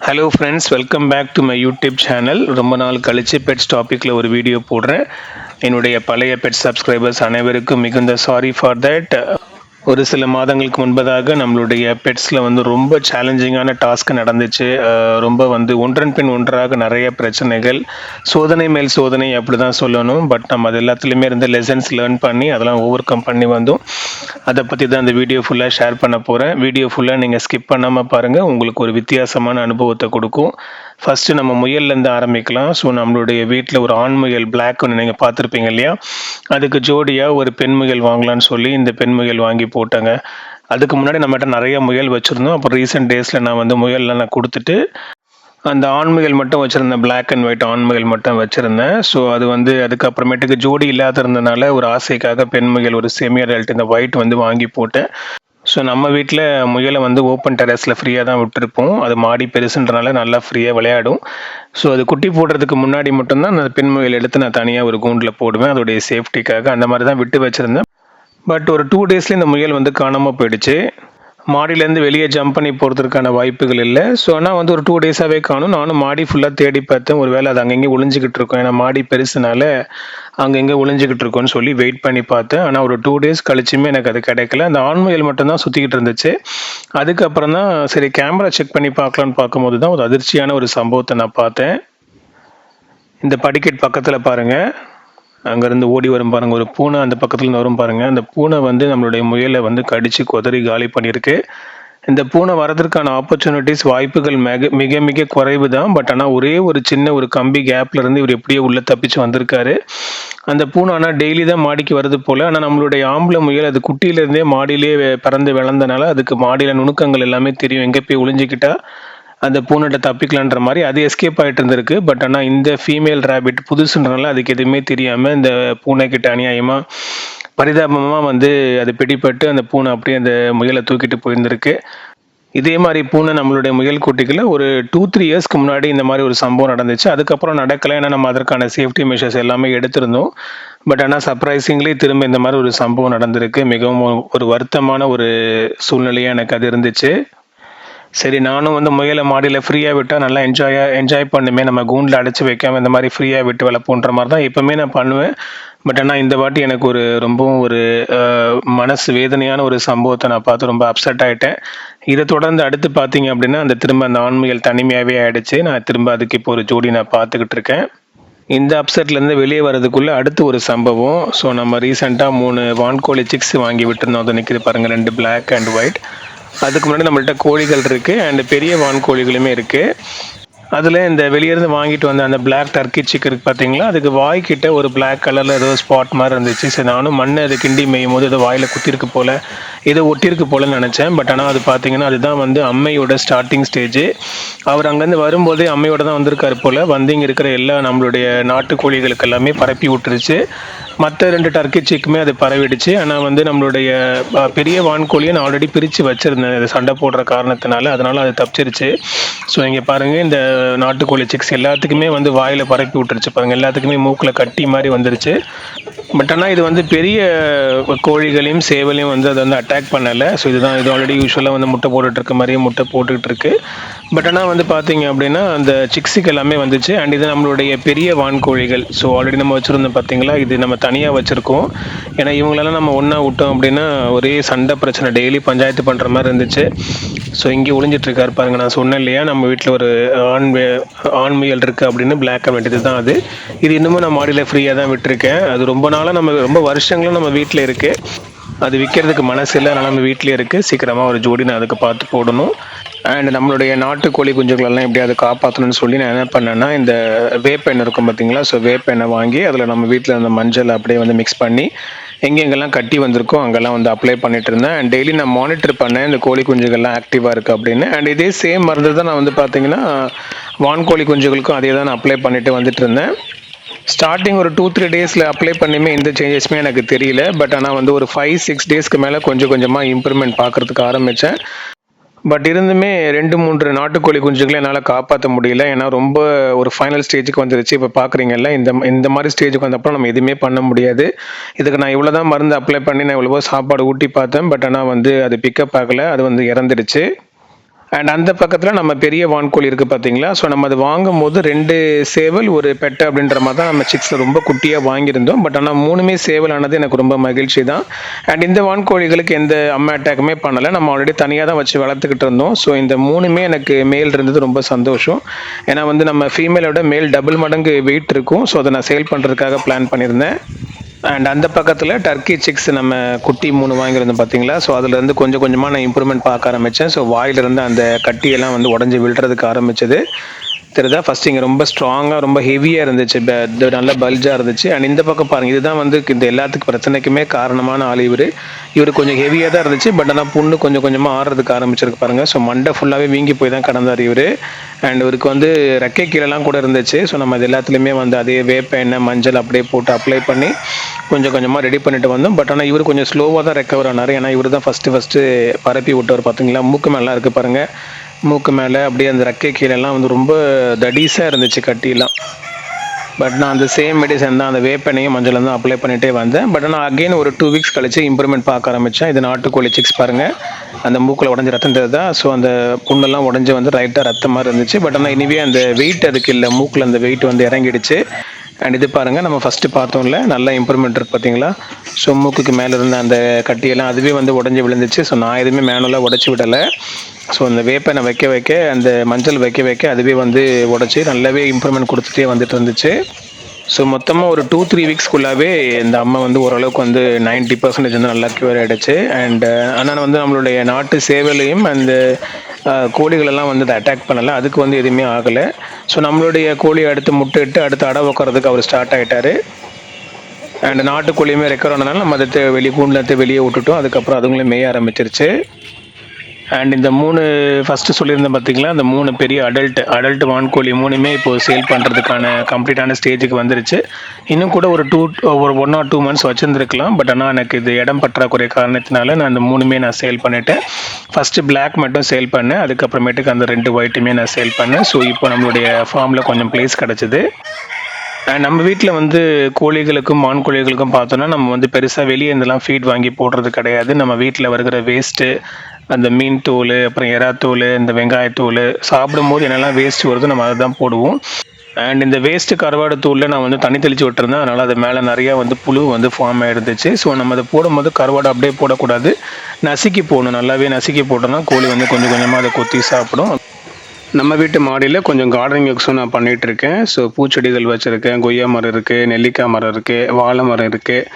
Hello friends welcome back to my YouTube channel ரொம்ப நாள் கழித்து பெட்ஸ் டாப்பிக்கில் ஒரு வீடியோ போடுறேன். என்னுடைய பழைய பெட் சப்ஸ்கிரைபர்ஸ் அனைவருக்கும் மிகுந்த சாரி ஃபார் தட் ஒரு சில மாதங்களுக்கு முன்பதாக நம்மளுடைய பெட்ஸில் வந்து ரொம்ப சேலஞ்சிங்கான டாஸ்க் நடந்துச்சு. ரொம்ப வந்து ஒன்றன் பின் ஒன்றாக நிறைய பிரச்சனைகள். சோதனை மேல் சோதனை அப்படி தான் சொல்லணும். பட் நம்ம அது எல்லாத்துலேயுமே இருந்து லெசன்ஸ் லேர்ன் பண்ணி அதெல்லாம் ஓவர் கம் பண்ணி வந்தோம். அதை பற்றி தான் இந்த வீடியோ ஃபுல்லாக ஷேர் பண்ண போகிறேன் வீடியோ ஃபுல்லாக நீங்கள் ஸ்கிப் பண்ணாமல் பாருங்கள் உங்களுக்கு ஒரு வித்தியாசமான அனுபவத்தை கொடுக்கும். ஃபஸ்ட்டு நம்ம முயல்லேருந்து ஆரம்பிக்கலாம். ஸோ நம்மளுடைய வீட்டில் ஒரு ஆண் முயல் பிளாக் ஒன்று நீங்கள் பார்த்துருப்பீங்க இல்லையா? அதுக்கு ஜோடியாக ஒரு பெண் முயல் வாங்கலாம்னு சொல்லி இந்த பெண் முயல் வாங்கி போட்டாங்க. அதுக்கு முன்னாடி நம்மகிட்ட நிறைய முயல் வச்சுருந்தோம். அப்புறம் ரீசெண்ட் டேஸில் நான் வந்து முயல்லாம் நான் கொடுத்துட்டு அந்த ஆண்மைகள் மட்டும் வச்சுருந்தேன். பிளாக் அண்ட் ஒயிட் ஆண்மைகள் மட்டும் வச்சுருந்தேன். ஸோ அது வந்து அதுக்கப்புறமேட்டுக்கு ஜோடி இல்லாத இருந்தனால ஒரு ஆசைக்காக பெண்மைகள் ஒரு செமி அடல்ட் இந்த ஒயிட் வந்து வாங்கி போட்டேன். ஸோ நம்ம வீட்டில் முயலை வந்து ஓப்பன் டெரஸில் ஃப்ரீயாக தான் விட்டுருப்போம். அது மாடி பெருசுன்றனால நல்லா ஃப்ரீயாக விளையாடும். ஸோ அது குட்டி போடுறதுக்கு முன்னாடி மட்டும்தான் அந்த பெண் முயல் எடுத்து நான் தனியாக ஒரு கூண்டில் போடுவேன். அதோடைய சேஃப்டிக்காக அந்த மாதிரி தான் விட்டு வச்சுருந்தேன். பட் ஒரு டூ டேஸ்லேயே இந்த முயல் வந்து காணாமல் போயிடுச்சு. மாடியிலேருந்து வெளியே ஜம்ப் பண்ணி போகிறதுக்கான வாய்ப்புகள் இல்லை. ஸோ ஆனால் வந்து ஒரு டூ டேஸாகவே காணும். நானும் மாடி ஃபுல்லாக தேடி பார்த்தேன். ஒரு வேளை அது அங்கங்கே ஒளிஞ்சிக்கிட்டு இருக்கோம். ஏன்னா மாடி பெருசுனால அங்கங்கே ஒளிஞ்சிக்கிட்டு இருக்கோன்னு சொல்லி வெயிட் பண்ணி பார்த்தேன். ஆனால் ஒரு டூ டேஸ் கழிச்சுமே எனக்கு அது கிடைக்கல. அந்த ஆண்மையில் மட்டும்தான் சுற்றிக்கிட்டு இருந்துச்சு. அதுக்கப்புறம் தான் சரி கேமரா செக் பண்ணி பார்க்கலான்னு பார்க்கும்போது தான் ஒரு அதிர்ச்சியான ஒரு சம்பவத்தை நான் பார்த்தேன். இந்த படிக்கட் பக்கத்தில் பாருங்கள் அங்கேருந்து ஓடி வரும் பாருங்கள் ஒரு பூனை அந்த பக்கத்துலேருந்து வரும் பாருங்கள் அந்த பூனை வந்து நம்மளுடைய முயலை வந்து கடித்து கொதறி காலி பண்ணியிருக்கு. இந்த பூனை வரதற்கான ஆப்பர்ச்சுனிட்டிஸ் வாய்ப்புகள் மிக மிக மிக குறைவு தான் பட் ஆனால் ஒரே ஒரு சின்ன ஒரு கம்பி கேப்ல இருந்து இவர் எப்படியோ உள்ள தப்பிச்சு வந்திருக்காரு. அந்த பூனை ஆனால் டெய்லி தான் மாடிக்கு வருது போல. ஆனால் நம்மளுடைய ஆம்பளை முயல் அது குட்டியிலேருந்தே மாடியிலே பறந்து பிறந்து விளந்தனால அதுக்கு மாடியில் நுணுக்கங்கள் எல்லாமே தெரியும். எங்கே போய் ஒளிஞ்சிக்கிட்டா அந்த பூனைகிட்ட தப்பிக்கலான்ற மாதிரி அது எஸ்கேப் ஆகிட்டு இருந்திருக்கு. பட் ஆனால் இந்த ஃபீமேல் ரேபிட் புதுசுன்றனால அதுக்கு எதுவுமே தெரியாமல் இந்த பூனைக்கிட்ட அநியாயமாக பரிதாபமாக வந்து அது பிடிபட்டு அந்த பூனை அப்படியே அந்த முயலை தூக்கிட்டு போயிருந்திருக்கு. இதே மாதிரி பூனை நம்மளுடைய முயல் குட்டிகளை ஒரு டூ த்ரீ இயர்ஸ்க்கு முன்னாடி இந்த மாதிரி ஒரு சம்பவம் நடந்துச்சு. அதுக்கப்புறம் நடக்கலை ஏன்னா நம்ம அதற்கான சேஃப்டி மெஷர்ஸ் எல்லாமே எடுத்திருந்தோம். பட் ஆனால் சர்ப்ரைசிங்லி திரும்ப இந்த மாதிரி ஒரு சம்பவம் நடந்திருக்கு. மிகவும் ஒரு- வருத்தமான ஒரு சூழ்நிலையாக எனக்கு அது இருந்துச்சு. சரி நானும் வந்து முயலை மாடியில் ஃப்ரீயாக விட்டால் நல்லா என்ஜாயாக என்ஜாய் பண்ணுமே. நம்ம கூண்டில் அடைச்சி வைக்காம இந்த மாதிரி ஃப்ரீயாக விட்டு வளர்ப்போன்ற மாதிரி தான் எப்போவுமே நான் பண்ணுவேன். பட் ஆனால் இந்த வாட்டி எனக்கு ஒரு ரொம்பவும் ஒரு மனசு வேதனையான ஒரு சம்பவத்தை நான் பார்த்து ரொம்ப அப்செட் ஆகிட்டேன் இதை தொடர்ந்து அடுத்து பார்த்தீங்க அப்படின்னா அந்த திரும்ப அந்த ஆண்மையில் தனிமையாகவே ஆயிடுச்சு. நான் திரும்ப அதுக்கு இப்போ ஒரு ஜோடி நான் பார்த்துக்கிட்டு இருக்கேன். இந்த அப்செட்லேருந்து வெளியே வரதுக்குள்ளே அடுத்து ஒரு சம்பவம். ஸோ நம்ம ரீசெண்டாக மூணு வான்கோழி சிக்ஸ் வாங்கி விட்டுருந்தோம். அது நிற்கிது பாருங்கள் ரெண்டு பிளாக் அண்ட் ஒயிட் அதுக்கு முன்னாடி நம்மள்கிட்ட கோழிகள் இருக்குது அண்ட் பெரிய வான்கோழிகளுமே இருக்குது அதில் இந்த வெளியேருந்து வாங்கிட்டு வந்த அந்த பிளாக் டர்க்கி சிக் இருக்கு பார்த்தீங்களா அதுக்கு வாய்க்கிட்ட ஒரு பிளாக் கலரில் ஏதோ ஸ்பாட் மாதிரி இருந்துச்சு. சரி நானும் மண்ணை அது கிண்டி மேயும் போது ஏதோ வாயில் குத்திருக்கு போல் ஏதோ ஒட்டியிருக்கு போலன்னு நினச்சேன். பட் ஆனால் அது பார்த்தீங்கன்னா அதுதான் வந்து அம்மையோட ஸ்டார்டிங் ஸ்டேஜ் அவர் அங்கேருந்து வரும்போதே அம்மையோட தான் வந்திருக்காரு போல். வந்து இங்கே இருக்கிற எல்லா நம்மளுடைய நாட்டுக்கோழிகளுக்கு எல்லாமே பரப்பி விட்டுருச்சு. மற்ற ரெண்டு டர்க்கி சீக்குமே அது பரவிடுச்சு. ஆனால் வந்து நம்மளுடைய பெரிய வான்கோழியை நான் ஆல்ரெடி பிரித்து வச்சுருந்தேன். இது சண்டை போடுற காரணத்தினால அதனால் அது தப்பிச்சிருச்சு. ஸோ இங்கே பாருங்கள் இந்த நாட்டுக்கோழி சிக்ஸ் எல்லாத்துக்குமே வந்து வாயில் பரப்பி விட்டுருச்சு. பாருங்கள் எல்லாத்துக்குமே மூக்கில் கட்டி மாதிரி வந்துருச்சு. பட் ஆனால் இது வந்து பெரிய கோழிகளையும் சேவலையும் வந்து அதை வந்து அட்டாக் பண்ணலை. ஸோ இதுதான் இது ஆல்ரெடி யூஸ்வலாக வந்து முட்டை போட்டுட்ருக்க மாதிரியே முட்டை போட்டுக்கிட்டு இருக்கு. பட் ஆனால் வந்து பார்த்தீங்க அப்படின்னா அந்த சிக்ஸுக்கு எல்லாமே வந்துச்சு. அண்ட் இது நம்மளுடைய பெரிய வான்கோழிகள். ஸோ ஆல்ரெடி நம்ம வச்சுருந்தோம் பார்த்தீங்களா இது நம்ம தனியாக வச்சுருக்கோம். ஏன்னா இவங்களெல்லாம் நம்ம ஒன்றா விட்டோம் அப்படின்னா ஒரே சண்டை பிரச்சனை. டெய்லி பஞ்சாயத்து பண்ணுற மாதிரி இருந்துச்சு. ஸோ இங்கே ஒளிஞ்சிட்ருக்காரு பாருங்க. நான் சொன்னேன் இல்லையா நம்ம வீட்டில் ஒரு ஆண் வே- ஆண் முயல் இருக்குது அப்படின்னு பிளாக் அண்ட் தான் அது. இது இன்னமும் நான் மாடியில் ஃப்ரீயாக தான் விட்டுருக்கேன். அது ரொம்ப நாளாக நம்ம ரொம்ப வருஷங்களும் நம்ம வீட்டில் இருக்குது அது விற்கிறதுக்கு மனசு இல்லை. அதனால் நம்ம வீட்டிலே இருக்குது சீக்கிரமாக ஒரு ஜோடி நான் அதுக்கு பார்த்து போடணும். அண்ட் நம்மளுடைய நாட்டுக்கோழி குஞ்சுகளெல்லாம் எப்படியாவது காப்பாற்றணும்னு சொல்லி நான் என்ன பண்ணேன்னா இந்த வேப்பெண்ணெய் இருக்கும் பார்த்தீங்களா ஸோ வேப்பெண்ணெய் வாங்கி அதில் நம்ம வீட்டில் அந்த மஞ்சள் அப்படியே வந்து மிக்ஸ் பண்ணி எங்கெங்கெல்லாம் கட்டி வந்திருக்கோ அங்கெல்லாம் வந்து அப்ளை பண்ணிட்டு இருந்தேன். அண்ட் டெய்லி நான் மானிட்டர் பண்ணேன் இந்த கோழி குஞ்சுகள்லாம் ஆக்டிவாக இருக்குது அப்படின்னு. அண்ட் இதே சேம் மருந்து தான் நான் வந்து பார்த்தீங்கன்னா வான்கோழி குஞ்சுகளுக்கும் அதே தான் நான் அப்ளை பண்ணிட்டு வந்துட்டு இருந்தேன். ஸ்டார்டிங் ஒரு டூ த்ரீ டேஸில் அப்ளை பண்ணியுமே எந்த சேஞ்சஸுமே எனக்கு தெரியல. பட் ஆனால் வந்து ஒரு ஃபைவ் சிக்ஸ் டேஸ்க்கு மேலே கொஞ்சம் கொஞ்சமாக இம்ப்ரூவ்மெண்ட் பார்க்குறதுக்கு ஆரம்பித்தேன் பட் இருந்துமே ரெண்டு மூன்று நாட்டுக்கோழி குஞ்சுகளை என்னால் காப்பாற்ற முடியல. ஏன்னா ரொம்ப ஒரு ஃபைனல் ஸ்டேஜுக்கு வந்துருச்சு. இப்போ பார்க்குறீங்கல்ல இந்த இந்த மாதிரி ஸ்டேஜுக்கு வந்தப்பறம் நம்ம எதுவுமே பண்ண முடியாது. இதுக்கு நான் இவ்வளோ தான் மருந்து அப்ளை பண்ணி நான் இவ்வளவோ சாப்பாடு ஊட்டி பார்த்தேன். பட் ஆனால் வந்து அது பிக்கப் ஆகலை. அது வந்து இறந்துடுச்சு. அண்ட் அந்த பக்கத்தில் நம்ம பெரிய வான்கோழி இருக்குது பார்த்தீங்களா ஸோ நம்ம அது வாங்கும் போது ரெண்டு சேவல் ஒரு பெட்டை அப்படின்ற மாதிரி தான் நம்ம சிக்ஸில் ரொம்ப குட்டியாக வாங்கியிருந்தோம். பட் ஆனால் மூணுமே சேவல் ஆனது எனக்கு ரொம்ப மகிழ்ச்சி தான். அண்ட் இந்த வான்கோழிகளுக்கு எந்த அம்மா அட்டாக்குமே பண்ணலை. நம்ம ஆல்ரெடி தனியாக தான் வச்சு வளர்த்துக்கிட்டு இருந்தோம். ஸோ இந்த மூணுமே எனக்கு மேல் இருந்தது ரொம்ப சந்தோஷம். ஏன்னா வந்து நம்ம ஃபீமேலோட மேல் டபுள் மடங்கு வெயிட் இருக்கும். ஸோ அதை நான் சேல் பண்ணுறதுக்காக பிளான் பண்ணியிருந்தேன். அண்ட் அந்த பக்கத்தில் டர்க்கி சிக்ஸ் நம்ம குட்டி மூணு வாங்கியிருந்தோம் பார்த்தீங்களா ஸோ அதுலேருந்து கொஞ்சம் கொஞ்சமாக நான் இம்ப்ரூவ்மெண்ட் பார்க்க ஆரம்பித்தேன் ஸோ வாயிலிருந்து அந்த கட்டியெல்லாம் வந்து உடஞ்சி விழுறதுக்கு ஆரம்பிச்சது. தெரியுதா ஃபர்ஸ்ட் இங்கே ரொம்ப ஸ்ட்ராங்காக ரொம்ப ஹெவியாக இருந்துச்சு. நல்ல பல்ஜாக இருந்துச்சு. அண்ட் இந்த பக்கம் பாருங்க இதுதான் வந்து இந்த எல்லாத்துக்கு பிரச்சனைக்குமே காரணமான ஆள் இவர். இவர் கொஞ்சம் ஹெவியாக தான் இருந்துச்சு பட் ஆனால் புண்ணு கொஞ்சம் கொஞ்சமாக ஆடுறதுக்கு ஆரம்பிச்சிருக்கு பாருங்கள் ஸோ மண்டை ஃபுல்லாகவே வீங்கி போய் தான் கடந்தார் இவர். அண்ட் இவருக்கு வந்து ரெக்கை கீழெல்லாம் கூட இருந்துச்சு. ஸோ நம்ம அது எல்லாத்துலேயுமே வந்து அதே வேப்ப எண்ணெய் மஞ்சள் அப்படியே போட்டு அப்ளை பண்ணி கொஞ்சம் கொஞ்சமாக ரெடி பண்ணிட்டு வந்தோம். பட் ஆனால் இவர் கொஞ்சம் ஸ்லோவாக தான் ரெக்கவர் ஆனார். ஏன்னா இவர் தான் ஃபஸ்ட்டு ஃபஸ்ட்டு பரப்பி விட்டவர் பார்த்தீங்களா மூக்கு மேலாம் இருக்குது பாருங்கள் மூக்கு மேலே அப்படியே அந்த ரெக்கை கீழெல்லாம் வந்து ரொம்ப தடீஸாக இருந்துச்சு கட்டிலாம் பட் நான் அந்த சேம் மெடிசன் தான் அந்த வேப்பெண்ணையும் மஞ்சளும் தான் அப்ளை பண்ணிகிட்டே வந்தேன். பட் ஆனால் அகைன் ஒரு டூ வீக்ஸ் கழிச்சு இம்ப்ரூவ்மெண்ட் பார்க்க ஆரம்பித்தேன் இது நாட்டுக்கோழி சிக்ஸ் பாருங்கள் அந்த மூக்கில் உடஞ்சி ரத்தம் தான். ஸோ அந்த புண்ணெல்லாம் உடஞ்சி வந்து ரைட்டாக ரத்தம் மாதிரி இருந்துச்சு. பட் ஆனால் இனிவே அந்த வெயிட் அதுக்கு இல்லை. மூக்கில் அந்த வெயிட் வந்து இறங்கிடுச்சு. அண்ட் இது பாருங்கள் நம்ம ஃபஸ்ட்டு பார்த்தோம்ல நல்ல இம்ப்ரூவ்மெண்ட் இருக்கு பார்த்தீங்களா ஸோ மூக்குக்கு மேலே இருந்த அந்த கட்டியெல்லாம் அதுவே வந்து உடஞ்சி விழுந்துச்சு. ஸோ நான் எதுவுமே மேனுவலாக உடச்சி விடலை. ஸோ அந்த வேப்பெண்ணை வைக்க வைக்க அந்த மஞ்சள் வைக்க வைக்க அதுவே வந்து உடச்சி நல்லாவே இம்ப்ரூவ்மெண்ட் கொடுத்துட்டே வந்துட்டு இருந்துச்சு. ஸோ மொத்தமாக ஒரு டூ த்ரீ வீக்ஸ்க்குள்ளாவே இந்த அம்மா வந்து ஓரளவுக்கு வந்து 90% பர்சன்டேஜ் வந்து நல்லா க்யூர் ஆகிடுச்சு அண்ட் ஆனால் வந்து நம்மளுடைய நாட்டு சேவலையும் அந்த கோழிகளெல்லாம் வந்து அட்டாக் பண்ணலை. அதுக்கு வந்து எதுவுமே ஆகலை. ஸோ நம்மளுடைய கோழியை அடுத்து முட்டையிட்டு அடுத்து அடை வைக்கிறதுக்கு அவர் ஸ்டார்ட் ஆகிட்டார் அண்ட் நாட்டுக்கோழியுமே ரெக்கர் ஆனதுனால நம்ம அதை வெளியே கூண்டில் வெளியே விட்டுட்டோம். அதுக்கப்புறம் அதுங்களும் மேய ஆரம்பிச்சிருச்சு. அண்ட் இந்த மூணு ஃபஸ்ட்டு சொல்லியிருந்தேன் பார்த்தீங்களா அந்த மூணு பெரிய அடல்ட் அடல்ட் வான்கோழி மூணுமே இப்போ சேல் பண்ணுறதுக்கான கம்ப்ளீட்டான ஸ்டேஜுக்கு வந்துருச்சு. இன்னும் கூட ஒரு டூ ஒரு ஒன் ஆர் டூ மந்த்ஸ் வச்சுருந்துருக்கலாம் பட் ஆனால் எனக்கு இது இடம் பற்றாக்குறை காரணத்தினால நான் அந்த மூணுமே நான் சேல் பண்ணிட்டேன். ஃபஸ்ட்டு பிளாக் மட்டும் சேல் பண்ணேன் அதுக்கப்புறமேட்டுக்கு அந்த ரெண்டு ஒயிட்டுமே நான் சேல் பண்ணேன். ஸோ இப்போ நம்மளுடைய ஃபார்மில் கொஞ்சம் ப்ளேஸ் கிடச்சிது. நம்ம வீட்டில் வந்து கோழிகளுக்கும் மான் கோழிகளுக்கும் பார்த்தோன்னா நம்ம வந்து பெருசாக வெளியே இருந்தெல்லாம் ஃபீட் வாங்கி போடுறது கிடையாது. நம்ம வீட்டில் வருகிற வேஸ்ட்டு அந்த மீன் தூள் அப்புறம் எறா இந்த வெங்காயத்தோல் சாப்பிடும்போது என்னெல்லாம் வேஸ்ட் வருதோ நம்ம அதை தான் போடுவோம். அண்ட் இந்த வேஸ்ட்டு கருவாடு தூளில் நான் வந்து தண்ணி தெளித்து விட்டுருந்தேன். அதனால் அது மேலே நிறையா வந்து புழு வந்து ஃபார்ம் ஆகிருந்துச்சு ஸோ நம்ம அதை போடும்போது கருவாடு அப்படியே போடக்கூடாது. நசுக்கி போடணும். நல்லாவே நசுக்கி போட்டோம்னா கோழி வந்து கொஞ்சம் கொஞ்சமாக அதை கொத்தி சாப்பிடும். நம்ம வீட்டு மாடியில் கொஞ்சம் கார்டனிங் ஒர்க்ஸும் நான் பண்ணிகிட்ருக்கேன் இருக்கேன். ஸோ பூச்செடிகள் வச்சுருக்கேன். கொய்யா மரம் இருக்குது நெல்லிக்காய் மரம் இருக்குது வாழை மரம் இருக்குது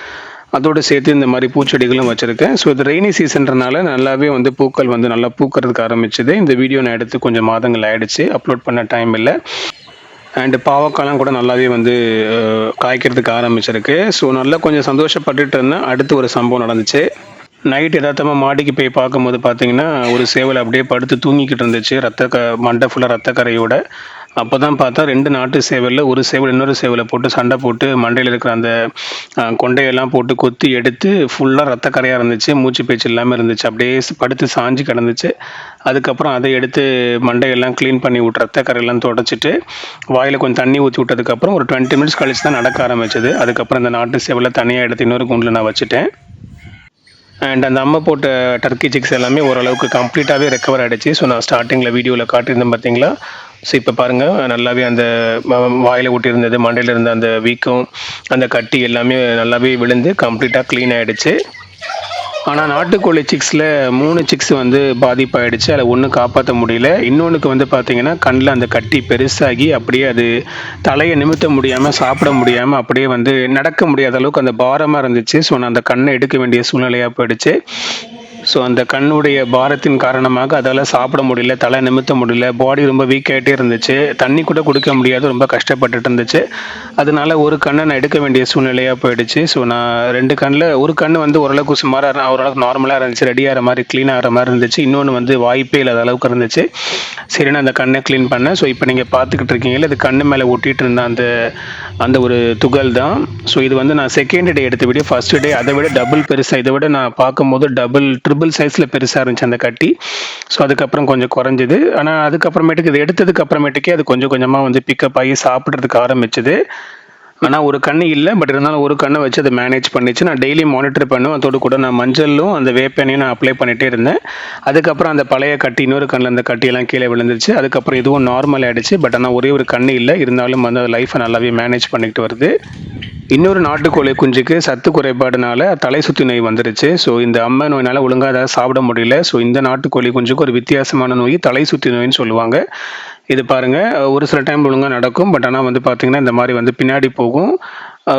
அதோடு சேர்த்து இந்த மாதிரி பூச்செடிகளும் வச்சுருக்கேன். ஸோ இது ரெய்னி சீசன்றனால நல்லாவே வந்து பூக்கள் வந்து நல்லா பூக்கிறதுக்கு ஆரம்பிச்சது. இந்த வீடியோ நான் எடுத்து கொஞ்சம் மாதங்கள் ஆயிடுச்சு. அப்லோட் பண்ண டைம் இல்லை. அண்டு பாவக்காலாம் கூட நல்லாவே வந்து காய்க்கிறதுக்கு ஆரம்பிச்சிருக்கு. ஸோ நல்லா கொஞ்சம் சந்தோஷப்பட்டுட்டு இருந்தேன். அடுத்து ஒரு சம்பவம் நடந்துச்சு. நைட் எதார்த்தமாக மாடிக்கு போய் பார்க்கும்போது பார்த்தீங்கன்னா ஒரு சேவல் அப்படியே படுத்து தூங்கிக்கிட்டு இருந்துச்சு. ரத்த க மண்டை ஃபுல்லாக ரத்தக்கரையோட அப்போ தான் பார்த்தா ரெண்டு நாட்டு சேவலில் ஒரு சேவல் இன்னொரு சேவலை போட்டு சண்டை போட்டு மண்டையில் இருக்கிற அந்த கொண்டையெல்லாம் போட்டு கொத்தி எடுத்து ஃபுல்லாக ரத்தக்கரையாக இருந்துச்சு. மூச்சு பேச்சு இல்லாமல் இருந்துச்சு. அப்படியே படுத்து சாஞ்சு கிடந்துச்சு. அதுக்கப்புறம் அதை எடுத்து மண்டையெல்லாம் க்ளீன் பண்ணி விட்டு ரத்தக்கரையெல்லாம் தொடச்சிட்டு வாயில் கொஞ்சம் தண்ணி ஊற்றி விட்டதுக்கப்புறம் ஒரு டுவெண்ட்டி மினிட்ஸ் கழிச்சு தான் நடக்க ஆரம்பிச்சது. அதுக்கப்புறம் இந்த நாட்டு சேவலை தனியாக எடுத்து இன்னொரு குண்டில் நான் வச்சுட்டேன். அண்ட் அந்த அம்மா போட்ட டர்க்கி சிக்ஸ் எல்லாமே ஓரளவுக்கு கம்ப்ளீட்டாகவே ரெக்கவர் ஆகிடுச்சு ஸோ நான் ஸ்டார்டிங்கில் வீடியோவில் காட்டியிருந்தேன் பார்த்தீங்களா? ஸோ இப்போ பாருங்கள் நல்லாவே அந்த வாயில் ஒட்டியிருந்தது மண்டையில் இருந்த அந்த வீக்கம் அந்த கட்டி எல்லாமே நல்லாவே விழுந்து கம்ப்ளீட்டாக க்ளீன் ஆகிடுச்சு ஆனால் நாட்டுக்கோழி சிக்ஸில் மூணு சிக்ஸ் வந்து பாதிப்பாயிடுச்சு. அதில் ஒன்றும் காப்பாற்ற முடியல. இன்னொன்றுக்கு வந்து பார்த்திங்கன்னா கண்ணில் அந்த கட்டி பெருசாகி அப்படியே அது தலையை நிமித்த முடியாமல் சாப்பிட முடியாமல் அப்படியே வந்து நடக்க முடியாத அளவுக்கு அந்த பாரமாக இருந்துச்சு. ஸோ நான் அந்த கண்ணை எடுக்க வேண்டிய சூழ்நிலையாக போயிடுச்சு. ஸோ அந்த கண்ணுடைய பாரத்தின் காரணமாக அதால் சாப்பிட முடியல தலை நிமித்த முடியல பாடி ரொம்ப வீக் ஆகிட்டே இருந்துச்சு. தண்ணி கூட குடிக்க முடியாது ரொம்ப கஷ்டப்பட்டுட்டு இருந்துச்சு. அதனால ஒரு கண்ணை நான் எடுக்க வேண்டிய சூழ்நிலையாக போயிடுச்சு. ஸோ நான் ரெண்டு கண்ணில் ஒரு கண் வந்து ஓரளவுக்கு சுமாராக ஓரளவுக்கு நார்மலாக இருந்துச்சு ரெடி ஆகிற மாதிரி க்ளீன் ஆகிற மாதிரி இருந்துச்சு. இன்னொன்று வந்து வாய்ப்பே இல்லாத அளவுக்கு இருந்துச்சு. சரி நான் அந்த கண்ணை க்ளீன் பண்ணேன். ஸோ இப்போ நீங்கள் பார்த்துக்கிட்டு இருக்கீங்களா இது கண்ணு மேலே ஒட்டிகிட்டு இருந்த அந்த அந்த ஒரு துகள் தான். ஸோ இது வந்து நான் செகண்ட் டே எடுத்த விட ஃபஸ்ட் டே அதை விட டபுள் பெருசாக இதை விட நான் பார்க்கும்போது டபுள் ட்ரிபிள் சைஸில் பெருசாக இருந்துச்சு அந்த கட்டி. ஸோ அதுக்கப்புறம் கொஞ்சம் குறைஞ்சிது. ஆனால் அதுக்கப்புறமேட்டுக்கு இது எடுத்ததுக்கு அப்புறமேட்டுக்கே அது கொஞ்சம் கொஞ்சமாக வந்து பிக்கப் ஆகி சாப்பிட்றதுக்கு ஆரம்பிச்சது. ஆனால் ஒரு கண்ணு இல்லை. பட் இருந்தாலும் ஒரு கண்ணை வச்சு அதை மேனேஜ் பண்ணிச்சு. நான் டெய்லி மானிட்டர் பண்ணுவேன். அதோடு கூட நான் மஞ்சளும் அந்த வேப்பெண்ணையும் நான் அப்ளை பண்ணிகிட்டே இருந்தேன். அதுக்கப்புறம் அந்த பழைய கட்டி இன்னொரு கண்ணில் அந்த கட்டியெல்லாம் கீழே விழுந்துருச்சு. அதுக்கப்புறம் இதுவும் நார்மல் ஆகிடுச்சு பட் ஆனால் ஒரே ஒரு கண்ணு இல்லை. இருந்தாலும் வந்து அது லைஃப்பை நல்லாவே மேனேஜ் பண்ணிக்கிட்டு வருது. இன்னொரு நாட்டுக்கோழி குஞ்சுக்கு சத்து குறைபாடுனால தலை சுத்தி நோய் வந்துருச்சு. ஸோ இந்த அம்மை நோயினால் ஒழுங்காக அதை சாப்பிட முடியல. ஸோ இந்த நாட்டுக்கோழி குஞ்சுக்கு ஒரு வித்தியாசமான நோய் தலை சுத்தி நோயின்னு சொல்லுவாங்க. இது பாருங்கள் ஒரு சில டைம் ஒழுங்காக நடக்கும். பட் ஆனால் வந்து பார்த்திங்கன்னா இந்த மாதிரி வந்து பின்னாடி போகும்.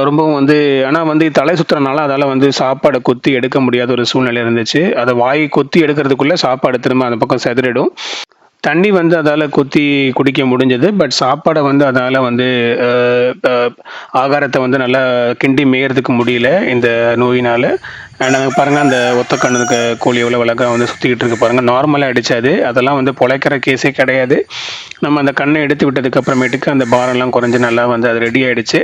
ரொம்பவும் வந்து ஆனால் வந்து தலை சுற்றுறனால அதால் வந்து சாப்பாடை கொத்தி எடுக்க முடியாத ஒரு சூழ்நிலை இருந்துச்சு. அதை வாய் கொத்தி எடுக்கிறதுக்குள்ளே சாப்பாடு திரும்ப அந்த பக்கம் செதறிடும். தண்ணி வந்து அதால் கொத்தி குடிக்க முடிஞ்சது பட் சாப்பாடை வந்து அதால் வந்து ஆகாரத்தை வந்து நல்லா கிண்டி மேயறதுக்கு முடியல இந்த நோயினால். நாங்கள் பாருங்கள் அந்த ஒத்த கண்ணுக்கு கோழி எவ்வளோ அழகாக வந்து சுற்றிக்கிட்டு இருக்கு பாருங்கள் நார்மலாக அடித்தாது அதெல்லாம் வந்து பொழைக்கிற கேஸே கிடையாது. நம்ம அந்த கண்ணை எடுத்து விட்டதுக்கு அப்புறமேட்டுக்கு அந்த பாரம்லாம் குறைஞ்சி நல்லா வந்து அது ரெடி ஆகிடுச்சு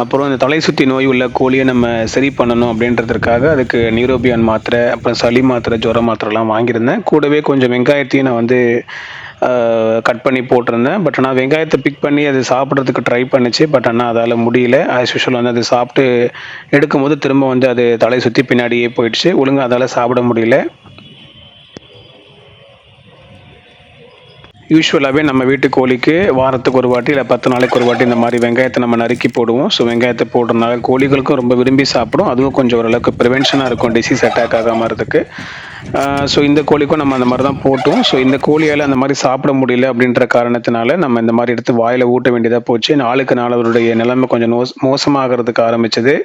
அப்புறம் இந்த தலை சுற்றி நோய் உள்ள கோழியை நம்ம சரி பண்ணணும் அப்படின்றதுக்காக அதுக்கு நியூரோபியான் மாத்திரை அப்புறம் சளி மாத்திரை ஜுர மாத்திரைலாம் வாங்கியிருந்தேன். கூடவே கொஞ்சம் வெங்காயத்தையும் நான் வந்து கட் பண்ணி போட்டிருந்தேன். பட் ஆனால் வெங்காயத்தை பிக் பண்ணி அது சாப்பிட்றதுக்கு ட்ரை பண்ணிச்சு. பட் ஆனால் அதால் முடியல. ஆஸ் யூஷுவல் வந்து அது சாப்பிட்டு எடுக்கும்போது திரும்ப வந்து அது தலை சுற்றி பின்னாடியே போயிடுச்சு. ஒழுங்காக அதால் சாப்பிட முடியல. யூஸ்வலாகவே நம்ம வீட்டு கோழிக்கு வாரத்துக்கு ஒரு வாட்டி இல்லை பத்து நாளைக்கு ஒரு வாட்டி இந்த மாதிரி வெங்காயத்தை நம்ம நறுக்கி போடுவோம். ஸோ வெங்காயத்தை போடுறதுனால கோழிகளுக்கும் ரொம்ப விரும்பி சாப்பிடும். அதுவும் கொஞ்சம் ஓரளவுக்கு ப்ரிவென்ஷனாக இருக்கும் டிசீஸ் அட்டாக் ஆகாமல் இருக்கிறதுக்கு ஸோ இந்த கோழிக்கும் நம்ம அந்த மாதிரி தான் போட்டோம். ஸோ இந்த கோழியால் அந்த மாதிரி சாப்பிட முடியல அப்படின்ற காரணத்தினால நம்ம இந்த மாதிரி எடுத்து வாயில் ஊட்ட வேண்டியதாக போச்சு. நாளுக்கு நாள் அவருடைய நிலைமை கொஞ்சம் மோசமாகிறதுக்கு ஆரம்பிச்சது.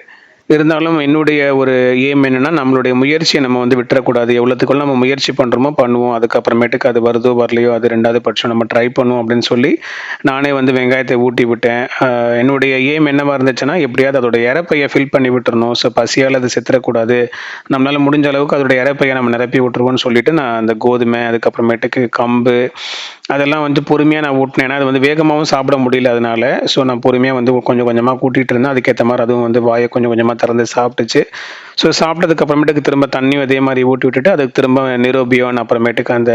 இருந்தாலும் என்னுடைய ஒரு எய்ம் என்னென்னா நம்மளுடைய முயற்சியை நம்ம வந்து விட்டுறக்கூடாது. எவ்வளோத்துக்குள்ள நம்ம முயற்சி பண்ணுறோமோ பண்ணுவோம். அதுக்கப்புறமேட்டுக்கு அது வருதோ வரலையோ அது ரெண்டாவது பட்சம் நம்ம ட்ரை பண்ணுவோம் அப்படின்னு சொல்லி நானே வந்து வெங்காயத்தை ஊட்டி விட்டேன். என்னுடைய எய்ம் என்னவா இருந்துச்சுன்னா எப்படியாவது அதோட இறப்பையை ஃபில் பண்ணி விட்டுறணும். ஸோ பசியால் அது செத்துறக்கூடாது. நம்மளால் முடிஞ்ச அளவுக்கு அதோட இறப்பையை நம்ம நிரப்பி விட்டுருவோம்னு சொல்லிட்டு நான் அந்த கோதுமை அதுக்கப்புறமேட்டுக்கு கம்பு அதெல்லாம் வந்து பொறுமையாக நான் ஊட்டினேன். ஏன்னா அது வந்து வேகமாகவும் சாப்பிட முடியல அதனால. ஸோ நான் பொறுமையாக வந்து கொஞ்சம் கொஞ்சமாக கூட்டிகிட்டு இருந்தேன். அதுக்கேற்ற மாதிரி அதுவும் வந்து வாயை கொஞ்சம் கொஞ்சமாக திறந்து சாப்பிட்டுச்சு. ஸோ சாப்பிட்டதுக்கு அப்புறமேட்டுக்கு திரும்ப தண்ணியும் அதே மாதிரி ஊட்டி விட்டுட்டு அதுக்கு திரும்ப நிரோபியோன் அப்புறமேட்டுக்கு அந்த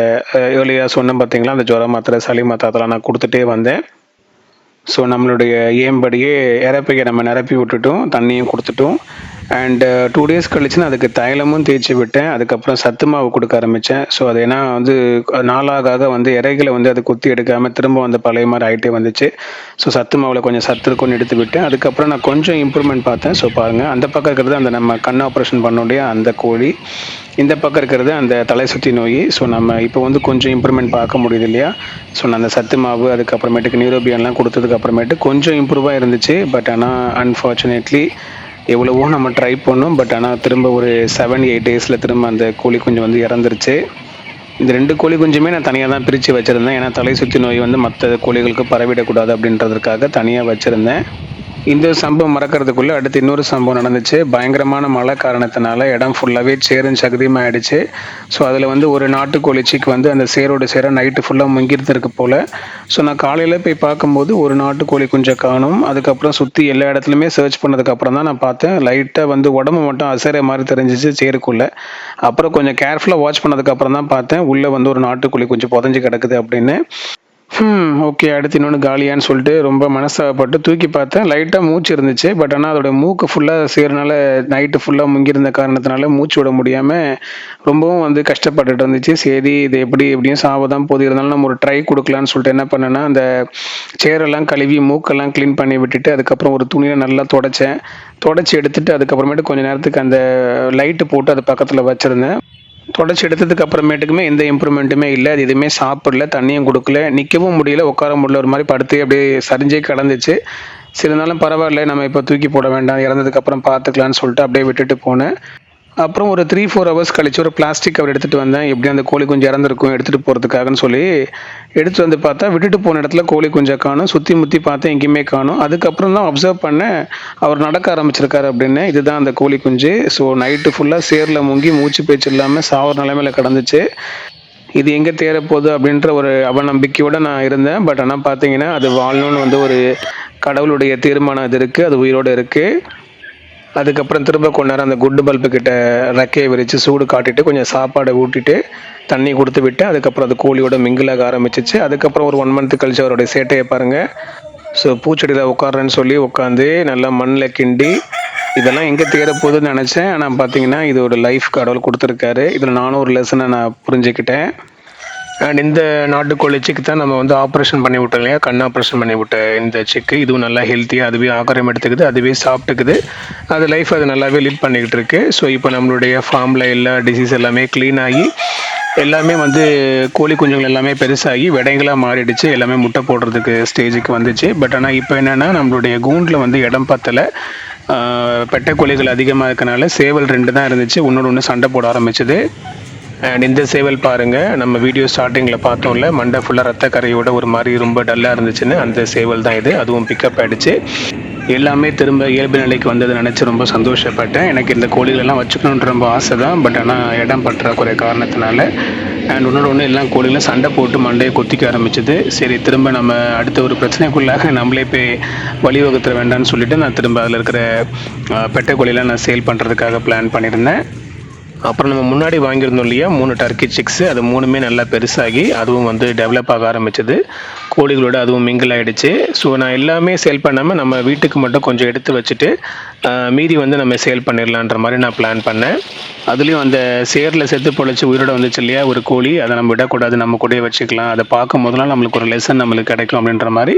ஏர்லியாக சொன்னேன் பார்த்தீங்களா அந்த ஜுர மாத்திரை சளி மாத்திரை அதெல்லாம் நான் கொடுத்துட்டே வந்தேன். ஸோ நம்மளுடைய ஏம்படியே இறப்பையை நம்ம நிரப்பி விட்டுட்டோம். தண்ணியும் கொடுத்துட்டோம். அண்ட் டூ டேஸ் கழிச்சு நான் அதுக்கு தைலமும் தேய்ச்சி விட்டேன். அதுக்கப்புறம் சத்து மாவு கொடுக்க ஆரம்பித்தேன் ஸோ அது ஏன்னா வந்து நாளாக வந்து இறைகளை வந்து அது குத்தி எடுக்காமல் திரும்ப வந்து பழைய மாதிரி ஆகிட்டே வந்துச்சு. ஸோ சத்து மாவில் கொஞ்சம் சத்து இருக்கும்னு எடுத்து விட்டேன். அதுக்கப்புறம் நான் கொஞ்சம் இம்ப்ரூவ்மெண்ட் பார்த்தேன். ஸோ பாருங்கள் அந்த பக்கம் இருக்கிறது அந்த நம்ம கண் ஆப்ரேஷன் பண்ணோடைய அந்த கோழி. இந்த பக்கம் இருக்கிறது அந்த தலை சுற்றி நோய். ஸோ நம்ம இப்போ வந்து கொஞ்சம் இம்ப்ரூவ்மெண்ட் பார்க்க முடியுது இல்லையா? ஸோ நான் அந்த சத்து மாவு அதுக்கப்புறமேட்டுக்கு நியூரோபியன்லாம் கொடுத்ததுக்கு அப்புறமேட்டு கொஞ்சம் இம்ப்ரூவாக இருந்துச்சு. பட் ஆனால் அன்ஃபார்ச்சுனேட்லி எவ்வளவோ நம்ம ட்ரை பண்ணோம் பட் ஆனால் திரும்ப ஒரு செவன் எயிட் டேஸில் திரும்ப அந்த கோழி குஞ்சு வந்து இறந்துருச்சு. இந்த ரெண்டு கோழி குஞ்சுமே நான் தனியாக தான் பிரித்து வச்சுருந்தேன். ஏன்னா தலை சுற்றி நோய் வந்து மற்ற கோழிகளுக்கு பரவிடக்கூடாது அப்படின்றதுக்காக தனியாக வச்சுருந்தேன். இந்த சம்பவம் மறக்கிறதுக்குள்ளே அடுத்து இன்னொரு சம்பவம் நடந்துச்சு. பயங்கரமான மழை காரணத்தினால இடம் ஃபுல்லாகவே சேரும் சகதியுமா ஆயிடுச்சு. ஸோ அதில் வந்து ஒரு நாட்டுக்கோழி சீக்கு வந்து அந்த சேரோட சேர நைட்டு ஃபுல்லாக முங்கிருந்துருக்கு போல். ஸோ நான் காலையில் போய் பார்க்கும்போது ஒரு நாட்டுக்கோழி கொஞ்சம் காணும். அதுக்கப்புறம் சுற்றி எல்லா இடத்துலையுமே சர்ச் பண்ணதுக்கப்புறம் தான் நான் பார்த்தேன். லைட்டாக வந்து உடம்பு மட்டும் அசைற மாதிரி தெரிஞ்சிச்சு சேருக்குள்ளே. அப்புறம் கொஞ்சம் கேர்ஃபுல்லாக வாட்ச் பண்ணதுக்கப்புறம் தான் பார்த்தேன். உள்ளே வந்து ஒரு நாட்டுக்கோழி கொஞ்சம் புதஞ்சு கிடக்குது அப்படின்னு. Hmm, ம் ஓகே அடுத்து இன்னொன்று காலியான்னு சொல்லிட்டு ரொம்ப மனசாகப்பட்டு தூக்கி பார்த்தேன். லைட்டாக மூச்சு இருந்துச்சு. பட் ஆனால் அதோட மூக்கு ஃபுல்லாக செய்கிறனால நைட்டு ஃபுல்லாக முங்கியிருந்த காரணத்தினால மூச்சு விட முடியாமல் ரொம்பவும் வந்து கஷ்டப்பட்டுட்டு இருந்துச்சு. சரி இது எப்படி எப்படியும் சாவதான் போது. இருந்தாலும் நம்ம ஒரு ட்ரை கொடுக்கலான்னு சொல்லிட்டு என்ன பண்ணேன்னா அந்த சேரெல்லாம் கழுவி மூக்கெல்லாம் க்ளீன் பண்ணி விட்டுட்டு அதுக்கப்புறம் ஒரு துணியை நல்லா தொடச்சேன். தொடச்சி எடுத்துட்டு அதுக்கப்புறமேட்டு கொஞ்ச நேரத்துக்கு அந்த லைட்டு போட்டு அது பக்கத்தில் வச்சுருந்தேன். தொடச்சி எடுத்ததுக்கு அப்புறமேட்டுக்குமே எந்த இம்ப்ரூவ்மெண்ட்டுமே இல்லை. அது எதுவுமே சாப்பிடல தண்ணியும் கொடுக்கல. நிற்கவும் முடியல உட்கார முடியல. ஒரு மாதிரி படுத்து அப்படியே சரிஞ்சே கிடந்துச்சு. சரி இருந்தாலும் பரவாயில்ல. நம்ம இப்போ தூக்கி போட வேண்டாம். இறந்ததுக்கு அப்புறம் பார்த்துக்கலான்னு சொல்லிட்டு அப்படியே விட்டுட்டு போனேன். அப்புறம் ஒரு த்ரீ ஃபோர் ஹவர்ஸ் கழிச்சு ஒரு பிளாஸ்டிக் கவர் எடுத்துகிட்டு வந்தேன். எப்படி அந்த கோழி குஞ்சு இறந்துருக்கும் எடுத்துகிட்டு போகிறதுக்காகன்னு சொல்லி எடுத்து வந்து பார்த்தா விட்டுட்டு போன இடத்துல கோழி குஞ்சை காணும். சுற்றி முற்றி பார்த்தேன் எங்கேயுமே காணும். அதுக்கப்புறம் தான் அப்சர்வ் பண்ணேன் அவர் நடக்க ஆரம்பிச்சிருக்காரு அப்படின்னு. இதுதான் அந்த கோழி குஞ்சு. ஸோ நைட்டு ஃபுல்லாக சேரில் முங்கி மூச்சு பேச்சு இல்லாமல் சாவர நிலைமையில கடந்துச்சு. இது எங்கே தேரப்போகுது அப்படின்ற ஒரு அவநம்பிக்கையோடு நான் இருந்தேன். பட் ஆனால் பார்த்தீங்கன்னா அது வாழணும்னு வந்து ஒரு கடவுளுடைய தீர்மானம் அது இருக்குது அது உயிரோடு இருக்குது அதுக்கப்புறம் திரும்ப கொஞ்ச நேரம் அந்த குண்டு பல்பு கிட்ட ரெக்கையை விரித்து சூடு காட்டிட்டு கொஞ்சம் சாப்பாடை ஊட்டிட்டு தண்ணி கொடுத்து விட்டு அதுக்கப்புறம் அது கோழியோட மிங்கிலாக ஆரம்பிச்சிச்சு. அதுக்கப்புறம் ஒரு ஒன் மந்த் கழிச்சு அவருடைய சேட்டையை பாருங்கள் ஸோ பூச்செடியில் உட்காரேன்னு சொல்லி உட்காந்து நல்லா மண்ணில் கிண்டி இதெல்லாம் எங்கே தேட போகுதுன்னு நினச்சேன். ஆனால் பார்த்தீங்கன்னா இது ஒரு லைஃப் கடவுள் கொடுத்துருக்காரு. இதில் நானும் ஒரு லெசனை நான் புரிஞ்சுக்கிட்டேன். அண்ட் இந்த நாட்டுக்கோழி செக் தான் நம்ம வந்து ஆப்ரேஷன் பண்ணி விட்டோம் இல்லையா? கண் ஆப்ரேஷன் பண்ணி விட்ட இந்த செக்கு இதுவும் நல்லா ஹெல்த்தியாக அதுவே ஆகாரம் எடுத்துக்குது அதுவே சாப்பிட்டுக்குது. அது லைஃப் அது நல்லாவே லீட் பண்ணிக்கிட்டு இருக்கு. ஸோ இப்போ நம்மளுடைய ஃபார்மில் எல்லா டிசீஸ் எல்லாமே க்ளீன் ஆகி எல்லாமே வந்து கோழி குஞ்சுகள் எல்லாமே பெருசாகி விடைங்களாக மாறிடுச்சு. எல்லாமே முட்டை போடுறதுக்கு ஸ்டேஜுக்கு வந்துச்சு. பட் ஆனால் இப்போ என்னென்னா நம்மளுடைய கூண்டில் வந்து இடம் பத்தலை. பெட்டை கோழிகள் அதிகமாக இருக்கனால சேவல் ரெண்டு தான் இருந்துச்சு. ஒன்றோட ஒன்று சண்டை போட ஆரம்பிச்சது. அண்ட் இந்த சேவல் பாருங்கள் நம்ம வீடியோ ஸ்டார்டிங்கில் பார்த்தோம்ல மண்டை ஃபுல்லாக ரத்த கரையோட ஒரு மாதிரி ரொம்ப டல்லாக இருந்துச்சுன்னு அந்த சேவல் தான் இது. அதுவும் பிக்கப் ஆகிடுச்சு எல்லாமே திரும்ப இயல்பு நிலைக்கு வந்தது நினச்சி ரொம்ப சந்தோஷப்பட்டேன். எனக்கு இந்த கோழிகளெல்லாம் வச்சுக்கணுன்ற ரொம்ப ஆசை தான். பட் ஆனால் இடம் பற்றாக்குறை காரணத்தினால அண்ட் ஒன்றோட ஒன்று எல்லாம் கோழிகளும் சண்டை போட்டு மண்டையை கொத்திக்க ஆரம்பிச்சது. சரி திரும்ப நம்ம அடுத்த ஒரு பிரச்சனைக்குள்ளாக நம்மளே போய் வழிவகுத்துற வேண்டாம்னு சொல்லிட்டு நான் திரும்ப அதில் இருக்கிற பெட்டை கோழியெல்லாம் நான் சேல் பண்ணுறதுக்காக பிளான் பண்ணியிருந்தேன். அப்புறம் நம்ம முன்னாடி வாங்கியிருந்தோம் இல்லையா? மூணு டர்க்கி சிக்ஸு அது மூணுமே நல்லா பெருசாகி அதுவும் வந்து டெவலப் ஆக ஆரம்பிச்சது. கோழிகளோட அதுவும் மிங்கிள் ஆகிடுச்சு ஸோ நான் எல்லாமே சேல் பண்ணாமல் நம்ம வீட்டுக்கு மட்டும் கொஞ்சம் எடுத்து வச்சுட்டு மீதி வந்து நம்ம சேல் பண்ணிடலான்ற மாதிரி நான் பிளான் பண்ணேன். அதுலேயும் அந்த சேரில் செத்து பொழைச்சி உயிரோட வந்துச்சு இல்லையா? ஒரு கோழி. அதை நம்ம விடக்கூடாது. நம்ம கூடயே வச்சுக்கலாம். அதை பார்க்கும் போதெல்லாம் நம்மளுக்கு ஒரு லெசன் நம்மளுக்கு கிடைக்கும் அப்படின்ற மாதிரி.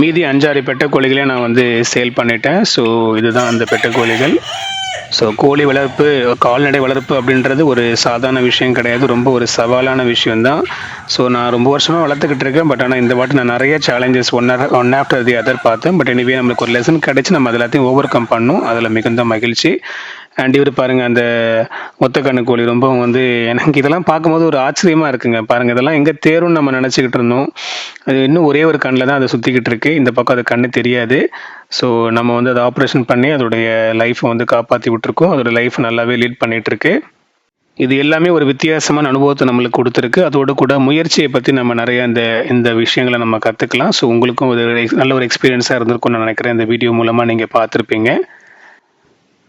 மீதி அஞ்சாறு பெட்டை கோழிகளே நான் வந்து சேல் பண்ணிட்டேன். ஸோ இதுதான் அந்த பெட்டை கோழிகள். ஸோ கோழி வளர்ப்பு கால்நடை வளர்ப்பு அப்படின்றது ஒரு சாதாரண விஷயம் கிடையாது. ரொம்ப ஒரு சவாலான விஷயம்தான். ஸோ நான் ரொம்ப வருஷமாக வளர்த்துக்கிட்டு இருக்கேன். பட் ஆனால் இந்த வாட்டி நான் நிறைய challenges one one after the other பார்த்தேன். பட் எனிவே நம்மளுக்கு ஒரு லெசன் கிடச்சி நம்ம அது எல்லாத்தையும் ஓவர் கம் பண்ணோம். அதில் மிகுந்த மகிழ்ச்சி. அண்ட் இவர் பாருங்க அந்த ஒத்தக்கண்ணு கோழி ரொம்ப வந்து எனக்கு இதெல்லாம் பார்க்கும்போது ஒரு ஆச்சரியமா இருக்குங்க. பாருங்க இதெல்லாம் எங்க தேரும்னு நம்ம நினச்சிக்கிட்டு இருந்தோம். அது இன்னும் ஒரே ஒரு கண்ணில் தான் அதை சுற்றிக்கிட்டு இருக்கு. இந்த பக்கம் அது கண்ணு தெரியாது. ஸோ நம்ம வந்து அதை ஆப்ரேஷன் பண்ணி அதோடைய லைஃப்பை வந்து காப்பாற்றி விட்டுருக்கோம். அதோட லைஃப் நல்லாவே லீட் பண்ணிட்டு இருக்கு. இது எல்லாமே ஒரு வித்தியாசமான அனுபவத்தை நம்மளுக்கு கொடுத்துருக்கு. அதோடு கூட முயற்சியை பற்றி நம்ம நிறைய இந்த இந்த விஷயங்களை நம்ம கற்றுக்கலாம் ஸோ உங்களுக்கும் ஒரு நல்ல ஒரு எக்ஸ்பீரியன்ஸாக இருந்திருக்கும்னு நினைக்கிறேன். இந்த வீடியோ மூலமாக நீங்கள் பார்த்துருப்பீங்க.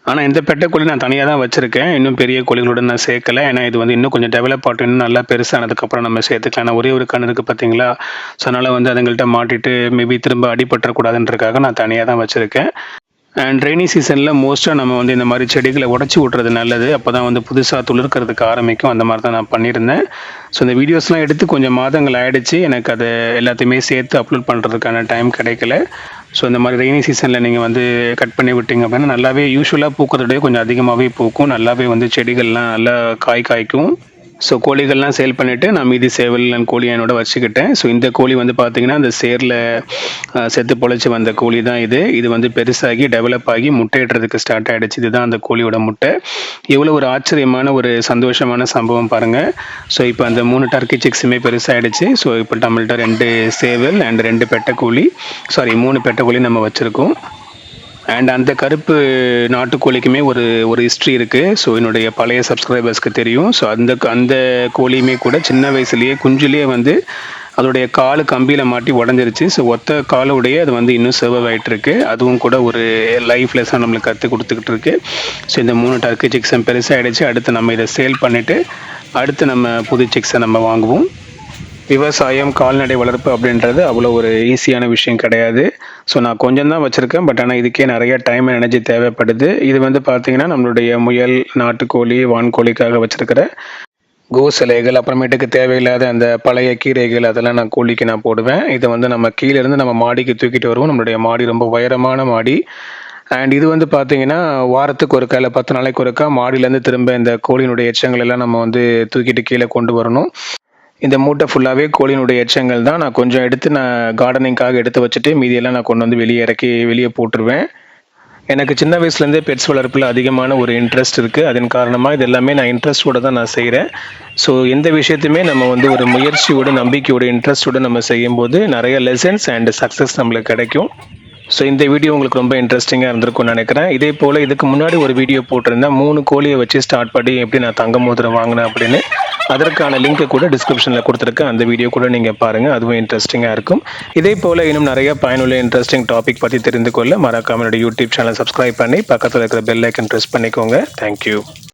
ஆனால் இந்த பெட்டை கோழி நான் தனியாக தான் வச்சுருக்கேன். இன்னும் பெரிய கோழிகளோட நான் சேர்க்கல. ஏன்னா இது வந்து இன்னும் கொஞ்சம் டெவலப் ஆகட்டும். இன்னும் நல்லா பெருசானதுக்கப்புறம் நம்ம சேர்த்துக்கலாம். ஆனால் ஒரே ஒரு கண் இருக்குது பார்த்தீங்களா? ஸோ அதனால் வந்து அதுங்கள்ட்ட மாட்டிட்டு மேபி திரும்ப அடிபட்டுறக்கூடாதுன்றக்காக நான் தனியாக தான் வச்சுருக்கேன். அண்ட் ரெய்னி சீசனில் மோஸ்ட்டாக நம்ம வந்து இந்த மாதிரி செடிகளை உடச்சி விட்றது நல்லது. அப்போ தான் வந்து புதுசாக துளிர்க்கிறதுக்கு ஆரம்பிக்கும். அந்த மாதிரி தான் நான் பண்ணியிருந்தேன். ஸோ இந்த வீடியோஸ்லாம் எடுத்து கொஞ்சம் மாதங்கள் ஆகிடுச்சு எனக்கு அதை எல்லாத்தையுமே சேர்த்து அப்லோட் பண்ணுறதுக்கான டைம் கிடைக்கல. ஸோ இந்த மாதிரி ரெய்னி சீசனில் நீங்கள் வந்து கட் பண்ணி விட்டீங்க அப்படின்னா நல்லாவே யூஸ்வலாக பூக்கிறதோடய கொஞ்சம் அதிகமாகவே பூக்கும். நல்லாவே வந்து செடிகள்லாம் நல்லா காய் காய்க்கும். ஸோ கோழிகள்லாம் சேல் பண்ணிவிட்டு நான் மீதி சேவல் கோழி என்னோட வச்சுக்கிட்டேன். ஸோ இந்த கோழி வந்து பார்த்தீங்கன்னா அந்த சேரில் செத்து பொழைச்சி வந்த கோழி தான் இது. இது வந்து பெருசாகி டெவலப் ஆகி முட்டையிடுறதுக்கு ஸ்டார்ட் ஆகிடுச்சு இதுதான் அந்த கோழியோட முட்டை. எவ்வளோ ஒரு ஆச்சரியமான ஒரு சந்தோஷமான சம்பவம் பாருங்கள் ஸோ இப்போ அந்த மூணு டர்க்கி சிக்ஸுமே பெருசாகிடுச்சு ஸோ இப்போ நம்மள்ட்ட ரெண்டு சேவல் அண்ட் ரெண்டு பெட்டை கோழி சாரி மூணு பெட்டை கோழி நம்ம வச்சுருக்கோம். அண்ட் அந்த கருப்பு நாட்டுக்கோழிக்குமே ஒரு ஒரு ஹிஸ்ட்ரி இருக்குது ஸோ என்னுடைய பழைய சப்ஸ்கிரைபர்ஸ்க்கு தெரியும். ஸோ அந்த அந்த கோழியுமே கூட சின்ன வயசுலேயே குஞ்சுலேயே வந்து அதோடைய காலு கம்பியில் மாட்டி உடஞ்சிருச்சு. ஸோ ஒத்த காலோடைய அது வந்து இன்னும் சர்வ் ஆகிட்டு இருக்கு. அதுவும் கூட ஒரு லைஃப் லெசன் நம்மளுக்கு கற்றுக் கொடுத்துக்கிட்டு இருக்கு. ஸோ இந்த மூணு டர்க்கு பெருசாக ஆகிடுச்சு அடுத்து நம்ம இதை சேல் பண்ணிவிட்டு அடுத்து நம்ம புது சிக்ஸை நம்ம வாங்குவோம். விவசாயம் கால்நடை வளர்ப்பு அப்படின்றது அவ்வளோ ஒரு ஈஸியான விஷயம் கிடையாது. ஸோ நான் கொஞ்சம் தான் வச்சுருக்கேன். பட் ஆனால் இதுக்கே நிறைய டைம் எனர்ஜி தேவைப்படுது. இது வந்து பார்த்திங்கன்னா நம்மளுடைய முயல் நாட்டுக்கோழி வான்கோழிக்காக வச்சுருக்கிற கோசிலைகள் அப்புறமேட்டுக்கு தேவையில்லாத அந்த பழைய கீரைகள் அதெல்லாம் நான் கோழிக்கு நான் போடுவேன். இதை வந்து நம்ம கீழேருந்து நம்ம மாடிக்கு தூக்கிட்டு வருவோம். நம்மளுடைய மாடி ரொம்ப உயரமான மாடி. அண்ட் இது வந்து பார்த்தீங்கன்னா வாரத்துக்கு ஒருக்கா இல்லை பத்து நாளைக்கு ஒருக்கா மாடியிலேருந்து திரும்ப இந்த கோழியினுடைய எச்சங்கள் எல்லாம் நம்ம வந்து தூக்கிட்டு கீழே கொண்டு வரணும். இந்த மூட்டை ஃபுல்லாகவே கோழியினுடைய எச்சங்கள் தான். நான் கொஞ்சம் எடுத்து நான் கார்டனிங்காக எடுத்து வச்சுட்டு மீதியெல்லாம் நான் கொண்டு வந்து வெளியே இறக்கி வெளியே போட்டுருவேன். எனக்கு சின்ன வயசுலேருந்தே பெட்ஸ் வளர்ப்பில் அதிகமான ஒரு இன்ட்ரெஸ்ட் இருக்குது அதன் காரணமாக இது எல்லாமே நான் இன்ட்ரெஸ்ட்டோடு தான் நான் செய்கிறேன் ஸோ எந்த விஷயத்தையுமே நம்ம வந்து ஒரு முயற்சியோட நம்பிக்கையோட இன்ட்ரெஸ்ட்டோடு நம்ம செய்யும்போது நிறைய லெசன்ஸ் அண்ட் சக்ஸஸ் நம்மளுக்கு கிடைக்கும். ஸோ இந்த வீடியோ உங்களுக்கு ரொம்ப இன்ட்ரெஸ்டிங்காக இருந்திருக்கும்னு நினைக்கிறேன். இதே போல் இதுக்கு முன்னாடி ஒரு வீடியோ போட்டிருந்தேன். மூணு கோழியை வச்சு ஸ்டார்ட் பண்ணி எப்படி நான் தங்க மோதிரம் வாங்கினேன் அப்படின்னு. அதற்கான லிங்க்கை கூட டிஸ்கிரிப்ஷனில் கொடுத்துருக்கேன். அந்த வீடியோ கூட நீங்கள் பாருங்கள் அதுவும் இன்ட்ரெஸ்டிங்காக இருக்கும். இதே போல் இன்னும் நிறைய பயனுள்ள இன்ட்ரெஸ்டிங் டாபிக் பற்றி தெரிந்து கொள்ள மறக்காம யூடியூப் சேனல் சப்ஸ்கிரைப் பண்ணி பக்கத்தில் இருக்கிற பெல் ஐக்கன் ப்ரெஸ் பண்ணிக்கோங்க. Thank you